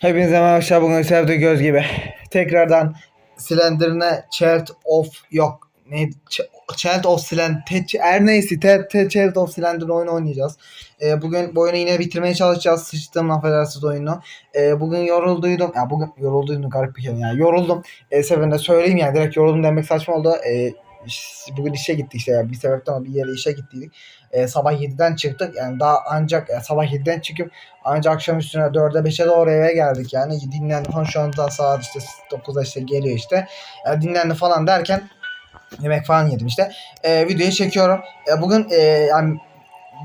Hepinize merhaba. Bugün sevdiği göz gibi. Tekrardan Slender'ine Child of yok. Ne? Ch- Child of Slender. Her neyse. Te, te, Child of Slender oyunu oynayacağız. Ee, bugün bu oyunu yine bitirmeye çalışacağız. Sıçtığım affedersiniz oyunu. Ee, bugün yorulduydum. Ya bugün yorulduydum garip bir kelime ya. Yoruldum. Ee, seferinde söyleyeyim yani. Direkt yoruldum demek saçma oldu. Ee, bugün işe gittik işte ya. Bir sebepten bir yere işe gittiydik. Ee, sabah 7'den çıktık. Yani daha ancak e, sabah 7'den çıkıp ancak akşam üstüne 4'e 5'e doğru eve geldik yani. Dinlendi falan şu anda saat işte 9'da işte geliyor işte. Yani dinlendi falan derken yemek falan yedim işte. Ee, videoyu çekiyorum. Ee, bugün e, yani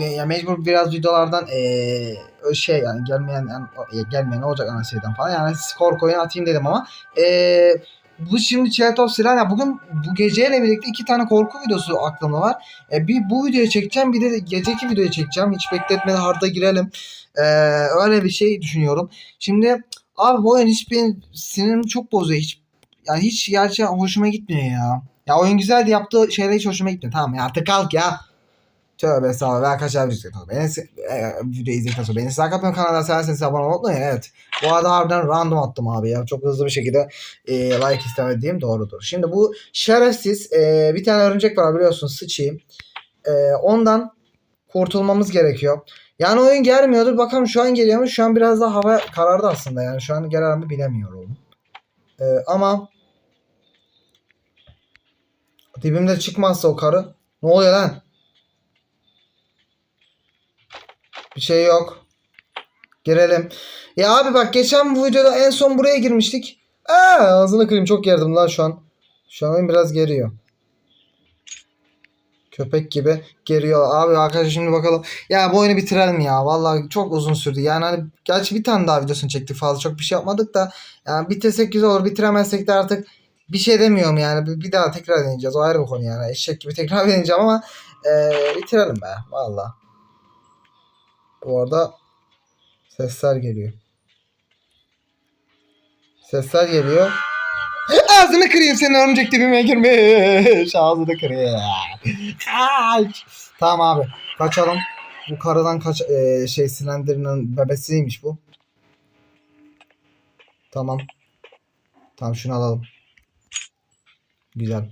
be- ya mecbur biraz videolardan e, şey yani gelmeyen yani, e, gelmeyen olacak ana falan yani skor koyun atayım dedim ama e, bu şimdi Child of Silah ya bugün bu geceyle birlikte iki tane korku videosu aklımda var. E, bir bu videoyu çekeceğim bir de geceki videoyu çekeceğim. Hiç bekletmeden harda girelim. Ee, öyle bir şey düşünüyorum. Şimdi abi bu oyun hiç benim sinirimi çok bozuyor. Hiç yani hiç gerçekten hoşuma gitmiyor ya. Ya oyun güzeldi yaptığı şeyler hiç hoşuma gitmiyor. Tamam ya artık kalk ya. Tövbe estağfurullah. Ben kaçar bir şey Beni e, video izledikten sonra beni yapmayın kanalına severseniz abone olmayı. Evet. Bu arada harbiden random attım abi ya. Çok hızlı bir şekilde e, like istemediğim doğrudur. Şimdi bu şerefsiz e, bir tane örümcek var biliyorsun sıçayım. E, ondan kurtulmamız gerekiyor. Yani oyun gelmiyordur. Bakalım şu an geliyor mu? Şu an biraz daha hava karardı aslında. Yani şu an gelir mi bilemiyorum. Ee, ama dibimde çıkmazsa o karı. Ne oluyor lan? Bir şey yok. Girelim. Ya abi bak geçen bu videoda en son buraya girmiştik. Aa, ağzını kırayım çok gerdim lan şu an. Şu an biraz geriyor. Köpek gibi geriyor. Abi arkadaşlar şimdi bakalım. Ya bu oyunu bitirelim ya. Vallahi çok uzun sürdü. Yani hani gerçi bir tane daha videosunu çektik. Fazla çok bir şey yapmadık da. Yani bitirsek güzel olur. Bitiremezsek de artık bir şey demiyorum yani. Bir, bir daha tekrar deneyeceğiz. O ayrı bir konu yani. Eşek gibi tekrar deneyeceğim ama e, bitirelim be. Vallahi. Bu arada sesler geliyor. Sesler geliyor. Ağzını kırayım senin örümcek dibime girmiş. Ağzını kırayım. Kaç. Tamam abi. Kaçalım. Bu karadan kaç e, şey Slender'ın bebesiymiş bu. Tamam. Tamam şunu alalım. Güzel.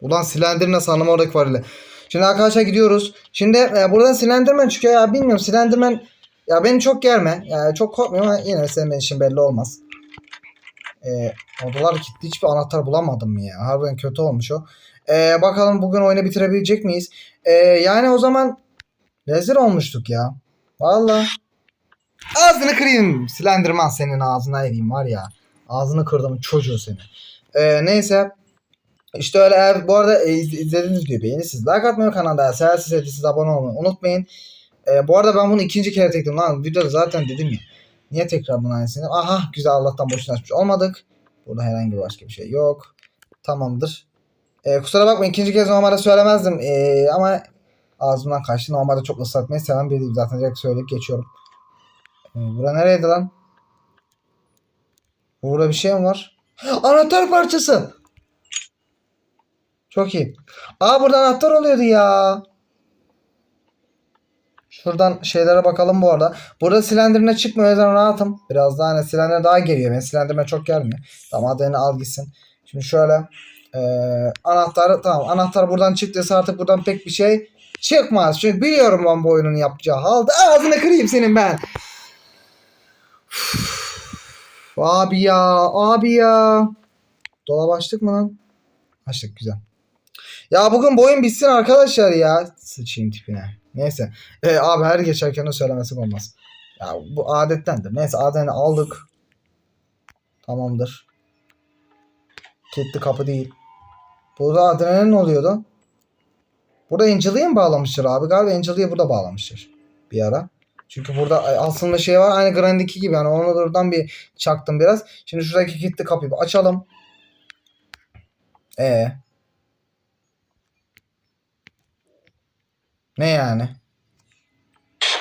Ulan Slender'ın sandım oradaki var ile. Şimdi arkadaşlar gidiyoruz. Şimdi e, buradan Slenderman çıkıyor ya bilmiyorum Slenderman ya beni çok germe. Yani çok korkmuyorum ama yine senin için belli olmaz. E, odalar kilitli hiçbir anahtar bulamadım ya. Harbiden kötü olmuş o. E, bakalım bugün oyunu bitirebilecek miyiz? E, yani o zaman rezil olmuştuk ya. Valla. Ağzını kırayım. Slenderman senin ağzına edeyim var ya. Ağzını kırdım çocuğu seni. E, neyse. İşte öyle eğer bu arada e, iz- izlediğiniz gibi beğenirsiniz. Like atmayı kanalda seversiniz siz abone olmayı unutmayın. E, bu arada ben bunu ikinci kere tekledim lan. Videoda zaten dedim ya. Niye tekrar bunu aynısını? Aha güzel Allah'tan boşuna açmış olmadık. Burada herhangi başka bir şey yok. Tamamdır. E, kusura bakmayın ikinci kez normalde söylemezdim. E, ama ağzımdan kaçtı. Normalde çok ıslatmayı seven biriyim zaten. Direkt söyleyip geçiyorum. E, bura nereydi lan? Burada bir şey mi var? Anahtar parçası. Çok iyi. Aa burada anahtar oluyordu ya. Şuradan şeylere bakalım bu arada. Burada silindirine çıkmıyor o yüzden rahatım. Biraz daha hani silindir daha geliyor. Benim silindirime çok gelmiyor. Tamam hadi al gitsin. Şimdi şöyle eee anahtarı tamam anahtar buradan çıktıysa artık buradan pek bir şey çıkmaz. Çünkü biliyorum ben bu oyunun yapacağı halde. Ağzını kırayım senin ben. abi ya abi ya. Dolap açtık mı lan? Açtık güzel. Ya bugün bu oyun bitsin arkadaşlar ya. Sıçayım tipine. Neyse. E, abi her geçerken de söylemesi olmaz. Ya bu adettendir. Neyse adetini aldık. Tamamdır. Kilitli kapı değil. Burada adrenalin oluyordu. Burada Angel'ı mı bağlamışlar abi? Galiba Angel'ı burada bağlamışlar. Bir ara. Çünkü burada aslında şey var aynı Grand'deki gibi. Yani onu buradan bir çaktım biraz. Şimdi şuradaki kilitli kapıyı açalım. E Ne yani?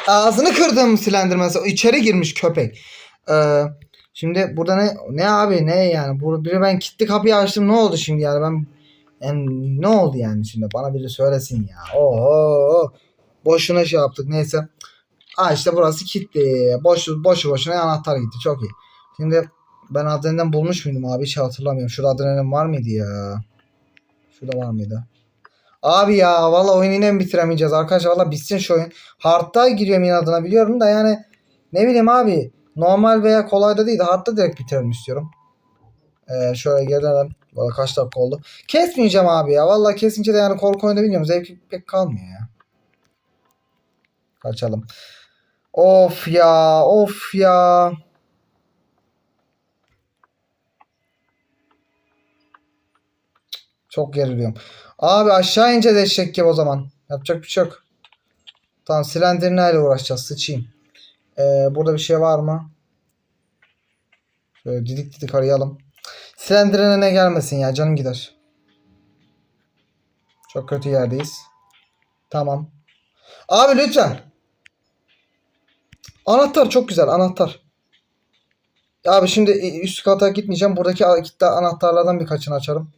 Ağzını kırdım silendirmesi. İçeri girmiş köpek. Ee, şimdi burada ne ne abi ne yani? Burada biri ben kilitli kapıyı açtım. Ne oldu şimdi yani? Ben yani ne oldu yani şimdi? Bana biri söylesin ya. Oho. Boşuna şey yaptık. Neyse. Aa işte burası kilitli. Boş, boşu boşuna anahtar gitti. Çok iyi. Şimdi ben adrenalin bulmuş muydum abi? Hiç hatırlamıyorum. Şurada adrenalin var mıydı ya? Şurada var mıydı? Abi ya valla oyunu yine mi bitiremeyeceğiz arkadaşlar? Valla bitsin şu oyun. Hard'da giriyorum inadına biliyorum da yani ne bileyim abi. Normal veya kolayda değil de hard'da direkt bitirelim istiyorum. Ee, şöyle gelelim. Valla kaç dakika oldu. Kesmeyeceğim abi ya. Valla kesince de yani korku oyunu bilmiyorum. Zevki pek kalmıyor ya. Kaçalım. Of ya. Of ya. Çok geriliyorum. Abi aşağı ince eşek gibi o zaman. Yapacak bir şey yok. Tamam silendirine uğraşacağız. Sıçayım. Ee, burada bir şey var mı? Şöyle didik didik arayalım. Silendirine ne gelmesin ya canım gider. Çok kötü yerdeyiz. Tamam. Abi lütfen. Anahtar çok güzel anahtar. Abi şimdi üst kata gitmeyeceğim. Buradaki anahtarlardan birkaçını açarım.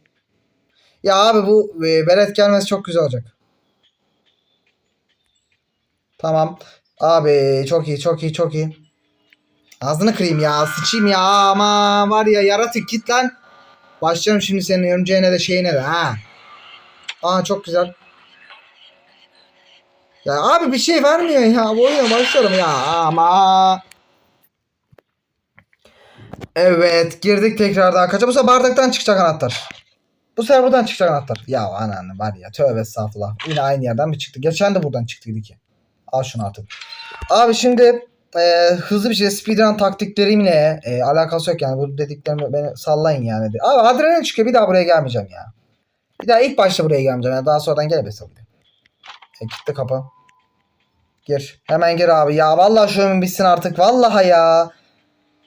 Ya abi bu e, belet gelmesi çok güzel olacak. Tamam. Abi çok iyi çok iyi çok iyi. Ağzını kırayım ya sıçayım ya ama var ya yaratık git lan. Başlarım şimdi senin örümceğine de şeyine de ha. Aa çok güzel. Ya abi bir şey vermiyor ya. Bu oyuna başlarım ya ama. Evet girdik tekrardan. Kaça bu bardaktan çıkacak anahtar. Bu sefer buradan çıkacak anahtar. Ya ananı var ya tövbe estağfurullah. Yine aynı yerden bir çıktı. Geçen de buradan çıktıydı ki. Al şunu artık. Abi şimdi e, hızlı bir şekilde speedrun taktiklerimle e, alakası yok yani. Bu dediklerimi beni sallayın yani. Abi adrenalin çıkıyor. Bir daha buraya gelmeyeceğim ya. Bir daha ilk başta buraya gelmeyeceğim. Yani daha sonradan gelebilirsin buraya. E, kitle kapı. Gir. Hemen gir abi. Ya vallahi şu oyun bitsin artık. Vallahi ya.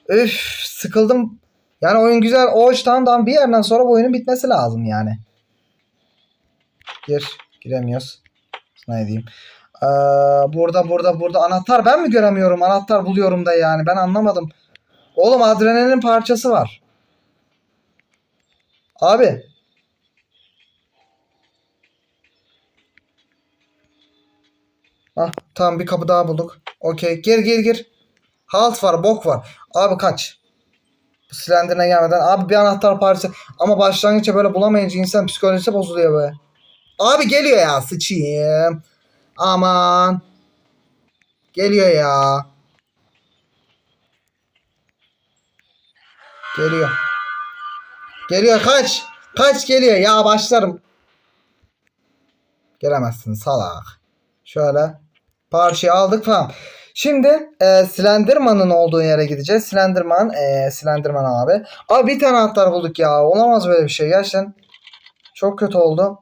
Üf sıkıldım. Yani oyun güzel. O açıdan da bir yerden sonra bu oyunun bitmesi lazım yani. Gir. Giremiyoruz. Ne diyeyim. Ee, burada burada burada anahtar ben mi göremiyorum? Anahtar buluyorum da yani. Ben anlamadım. Oğlum adrenalin parçası var. Abi. Ah tamam bir kapı daha bulduk. Okey gir gir gir. Halt var bok var. Abi kaç. Bu silendirine gelmeden. Abi bir anahtar parçası. Ama başlangıçta böyle bulamayınca insan psikolojisi bozuluyor be. Abi geliyor ya sıçayım. Aman. Geliyor ya. Geliyor. Geliyor kaç. Kaç geliyor ya başlarım. Gelemezsin salak. Şöyle. Parçayı aldık tamam. Şimdi e, Slenderman'ın olduğu yere gideceğiz. Slenderman, e, Slenderman abi. Abi bir tane anahtar bulduk ya. Olamaz böyle bir şey gerçekten. Çok kötü oldu.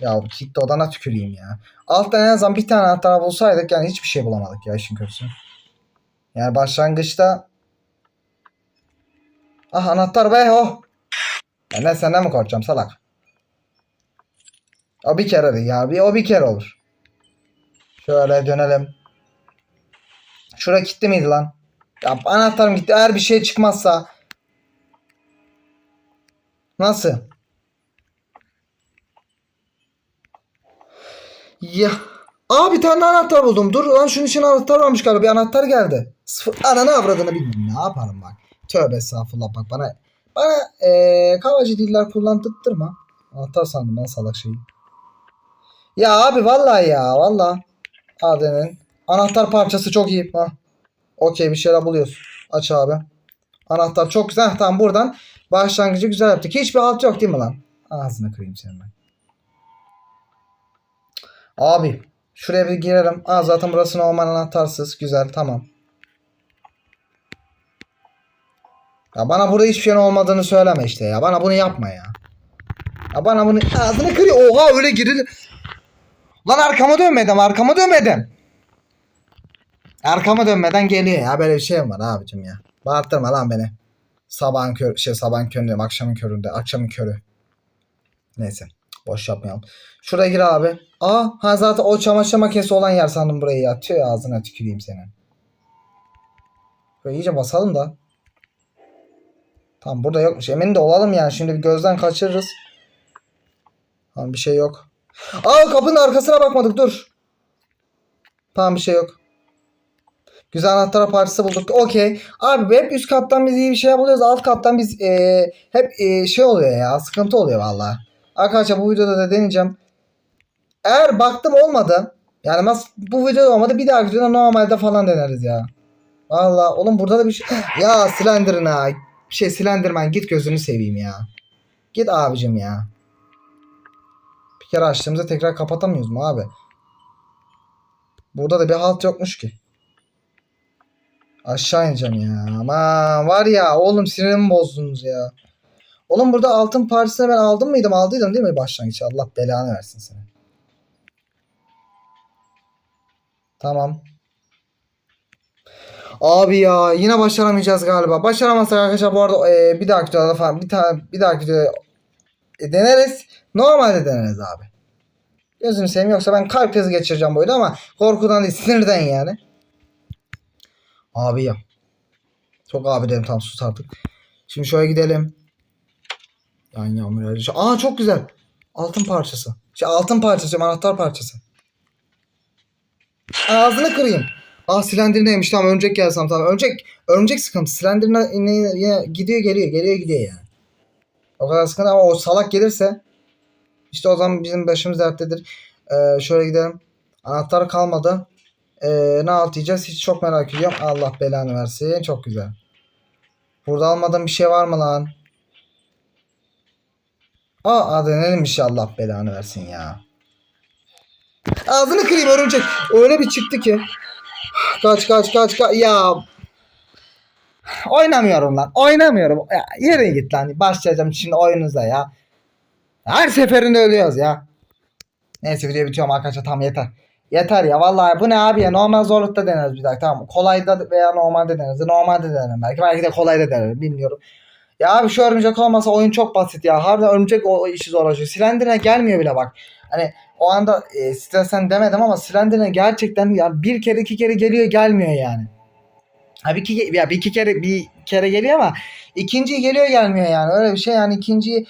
Ya bu kitle odana tüküreyim ya. Alttan en azından bir tane anahtar bulsaydık yani hiçbir şey bulamadık ya işin kötüsü. Yani başlangıçta Ah anahtar be oh. Ya ne senden mi korkacağım salak? O bir kere de ya. Bir, o bir kere olur. Şöyle dönelim. Şura kilitli miydi lan? Ya anahtarım gitti. Eğer bir şey çıkmazsa. Nasıl? Ya. Aa bir tane anahtar buldum. Dur lan şunun için anahtar varmış galiba. Bir anahtar geldi. Sıfır. Ananı avradını bilmiyorum. Ne yaparım bak. Tövbe estağfurullah bak bana. Bana ee, kavacı diller kullandırtma. Anahtar sandım ben salak şeyi. Ya abi vallahi ya vallahi. Adenin. Anahtar parçası çok iyi. Ha. Okey bir şeyler buluyoruz. Aç abi. Anahtar çok güzel. Heh, Tamam buradan başlangıcı güzel yaptık. Hiçbir alt yok değil mi lan? Ağzına kırayım senin ben. Abi şuraya bir girelim. Aa zaten burası normal anahtarsız. Güzel tamam. Ya bana burada hiçbir şeyin olmadığını söyleme işte ya. Bana bunu yapma ya. Ya bana bunu ağzını kırıyor. Oha öyle girilir. Lan arkama dönmedim arkama dönmedim. Arkama dönmeden geliyor ya böyle bir şey mi var abicim ya. Bağırtırma lan beni. Sabahın kör şey sabahın körü diyorum akşamın köründe akşamın körü. Neyse boş yapmayalım. Şuraya gir abi. Aa ha zaten o çamaşır makinesi olan yer sandım burayı ya. Tüh ağzına tüküreyim senin. Böyle iyice basalım da. Tamam burada yokmuş. Emin de olalım yani. Şimdi bir gözden kaçırırız. Tamam bir şey yok. Aa kapının arkasına bakmadık dur. Tamam bir şey yok. Güzel anahtar parçası bulduk. Okey. Abi hep üst kattan biz iyi bir şey buluyoruz. Alt kattan biz eee, hep eee, şey oluyor ya. Sıkıntı oluyor valla. Arkadaşlar bu videoda da deneyeceğim. Eğer baktım olmadı. Yani mas bu videoda olmadı. Bir daha videoda normalde falan deneriz ya. Valla oğlum burada da bir şey. Ya Slender'ın ha. Şey Slenderman git gözünü seveyim ya. Git abicim ya. Bir kere açtığımızda tekrar kapatamıyoruz mu abi? Burada da bir halt yokmuş ki. Aşağı ineceğim ya. Aman var ya oğlum sinirimi bozdunuz ya. Oğlum burada altın parçasını ben aldım mıydım? Aldıydım değil mi başlangıç? Allah belanı versin seni. Tamam. Abi ya yine başaramayacağız galiba. Başaramazsak arkadaşlar bu arada e, bir dahaki videoda falan bir tane bir dahaki videoda e, deneriz. Normalde deneriz abi. Gözünü seveyim yoksa ben kalp krizi geçireceğim bu oyunda ama korkudan değil sinirden yani. Abi ya. Çok abi dedim tam sus artık. Şimdi şöyle gidelim. Yan yağmur. Aa çok güzel. Altın parçası. Şey altın parçası, anahtar parçası. Ağzını kırayım. Aa silindirindeymiş tamam örümcek gelsem tamam. Örümcek, örümcek sıkıntı. Yine gidiyor geliyor geliyor gidiyor yani. O kadar sıkıntı ama o salak gelirse işte o zaman bizim başımız derttedir. Ee, şöyle gidelim. Anahtar kalmadı. Ee, ne atlayacağız hiç çok merak ediyorum. Allah belanı versin. Çok güzel. Burada almadığım bir şey var mı lan? Aa adı neymiş Allah belanı versin ya. Ağzını kırayım örümcek. Öyle bir çıktı ki. Kaç kaç kaç kaç. Ya. Oynamıyorum lan. Oynamıyorum. Ya, yere git lan. Başlayacağım şimdi oyunuza ya. Her seferinde ölüyoruz ya. Neyse video bitiyorum arkadaşlar tamam yeter. Yeter ya vallahi bu ne abi ya normal zorlukta deneriz bir daha tamam kolayda veya normalde deneriz normalde denerim belki belki de kolayda denerim bilmiyorum. Ya abi şu örümcek olmasa oyun çok basit ya harbiden örümcek o, işi zorlaşıyor silendirine gelmiyor bile bak. Hani o anda e, stresten demedim ama silendirine gerçekten ya bir kere iki kere geliyor gelmiyor yani. Ha bir iki, ya bir iki kere bir kere geliyor ama ikinci geliyor gelmiyor yani öyle bir şey yani ikinci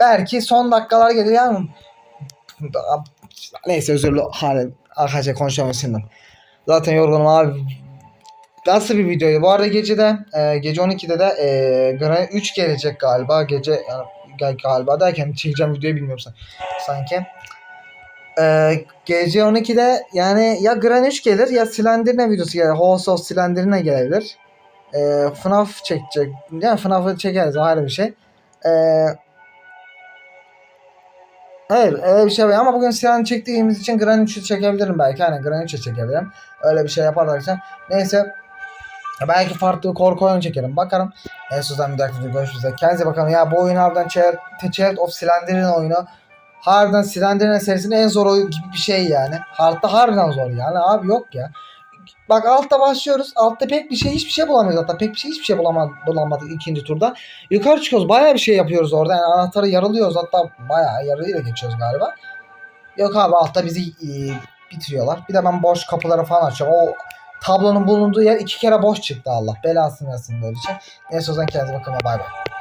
belki son dakikalar geliyor yani Neyse özür dilerim. Arkadaşlar konuşamıyorum şimdi. Zaten yorgunum abi. Nasıl bir videoydu? Bu arada gece de e, gece 12'de de e, Granny 3 gelecek galiba. Gece yani, gal- galiba derken çekeceğim videoyu bilmiyorum san- sanki. E, gece 12'de yani ya Granny 3 gelir ya Slenderine videosu gelir. House of Slenderine gelebilir. E, FNAF çekecek. Yani FNAF'ı çekeriz ayrı bir şey. Eee Hayır öyle bir şey var ama bugün Sinan çektiğimiz için Gran 3'ü çekebilirim belki. Hani Gran 3'ü çekebilirim. Öyle bir şey yaparlarsa. Neyse. Belki farklı korku oyunu çekerim. Bakarım. O zaman bir videoda görüşürüz. Kendinize bakın. Ya bu oyun harbiden Child, of Slender'in oyunu. Harbiden Slender'in serisinin en zor oyun gibi bir şey yani. Hardta harbiden zor yani. Abi yok ya. Bak altta başlıyoruz. Altta pek bir şey hiçbir şey bulamıyoruz hatta. Pek bir şey hiçbir şey bulamadık, bulamadık ikinci turda. Yukarı çıkıyoruz. Bayağı bir şey yapıyoruz orada. Yani anahtarı yarılıyoruz. Hatta bayağı yarılıyla geçiyoruz galiba. Yok abi altta bizi e, bitiriyorlar. Bir de ben boş kapıları falan açıyorum. O tablonun bulunduğu yer iki kere boş çıktı Allah. Belasını versin böyle şey. Neyse o zaman kendinize bakın. Bay bay.